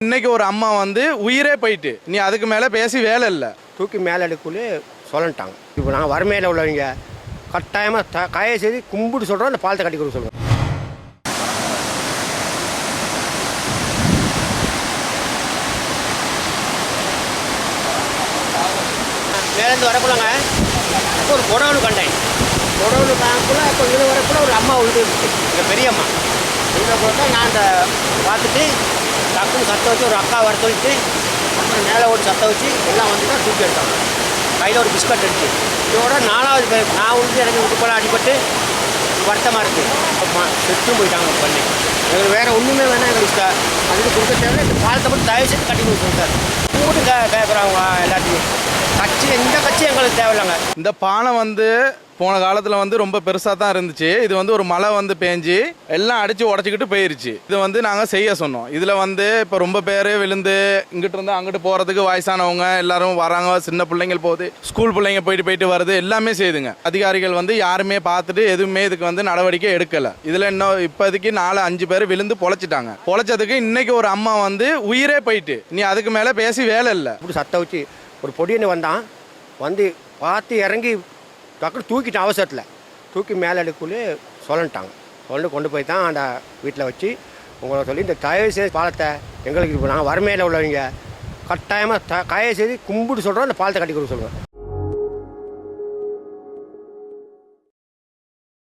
இன்னைக்கு ஒரு அம்மா வந்து உயிரே போயிட்டு நீ அதுக்கு மேலே பேசி வேலை இல்லை. தூக்கி மேலே எடுக்கக்குள்ளே சொல்லன்ட்டாங்க இப்போ நாங்கள் வறுமையில் உள்ளவங்க கட்டாயமாக த காய செய்து கும்பிட்டு சொல்கிறோம் அந்த பாலத்தை கட்டி கொடுக்க சொல்லுவோம் மேலேருந்து வரக்குள்ளங்க அப்போ ஒரு குடவுனு கண்டேன். காக்குள்ள இப்போ இது வரக்குள்ள ஒரு அம்மா உழுது பெரிய அம்மா இதை கொடுத்தா நான் அந்த பார்த்துட்டு டக்குன்னு சத்தம் வச்சு ஒரு அக்கா வர சொல்லிட்டு அப்புறம் மேலே ஒரு சத்தம் வச்சு எல்லாம் வந்து தான் தூக்கி எடுத்தாங்க கையில் ஒரு பிஸ்கட் எடுத்து இதோட நாலாவது பேர் நான் வந்து எனக்கு இடுப்பெல்லாம் அடிபட்டு வருத்தமாக இருக்குது செத்தும் போயிட்டாங்க பண்ணி எங்களுக்கு வேறு ஒன்றுமே வேணாம் எங்களுக்கு அதுக்கு கொடுக்க தேவை இந்த பாலத்தை மட்டும் தயவு செய்து கட்டி கொடுத்துருங்க சார் கூட்டு கே கேட்குறாங்க எல்லாத்தையும். கட்சி எந்த எங்களுக்கு தேவையில்லைங்க. இந்த பாலம் வந்து போன காலத்தில் வந்து ரொம்ப பெருசாக தான் இருந்துச்சு. இது வந்து ஒரு மழை வந்து பேஞ்சு எல்லாம் அடித்து உடச்சிக்கிட்டு போயிருச்சு. இது வந்து நாங்கள் செய்ய சொன்னோம். இதில் வந்து இப்போ ரொம்ப பேர் விழுந்து இங்கிட்டு இருந்து அங்கிட்டு போகிறதுக்கு வயசானவங்க எல்லாரும் வராங்க. சின்ன பிள்ளைங்கள் போகுது ஸ்கூல் பிள்ளைங்க போயிட்டு போயிட்டு வருது. எல்லாமே செய்துங்க. அதிகாரிகள் வந்து யாருமே பார்த்துட்டு எதுவுமே இதுக்கு வந்து நடவடிக்கை எடுக்கலை. இதில் இன்னும் இப்போதைக்கு நாலு அஞ்சு பேர் விழுந்து பொழைச்சிட்டாங்க. பொழைச்சதுக்கு இன்னைக்கு ஒரு அம்மா வந்து உயிரே போயிட்டு. நீ அதுக்கு மேலே பேசி வேலை இல்லை. இப்படி சத்தம் வச்சு ஒரு பொடியன்னு வந்தான். வந்து பார்த்து இறங்கி டக்குனு தூக்கிட்டேன் அவசரத்தில் தூக்கி மேலே எடுக்கக்குள்ளே சொல்லன்ட்டாங்க சொல்லி கொண்டு போய் தான் அந்த வீட்டில் வச்சு உங்களை சொல்லி இந்த தயவு செய்து பாலத்தை எங்களுக்கு இப்போ நாங்கள் வறுமையில் உள்ளவங்க. கட்டாயமாக த தயவு செய்து கும்பிட்டு சொல்கிறோம் அந்த பாலத்தை கட்டி கொடுக்க சொல்லுவேன்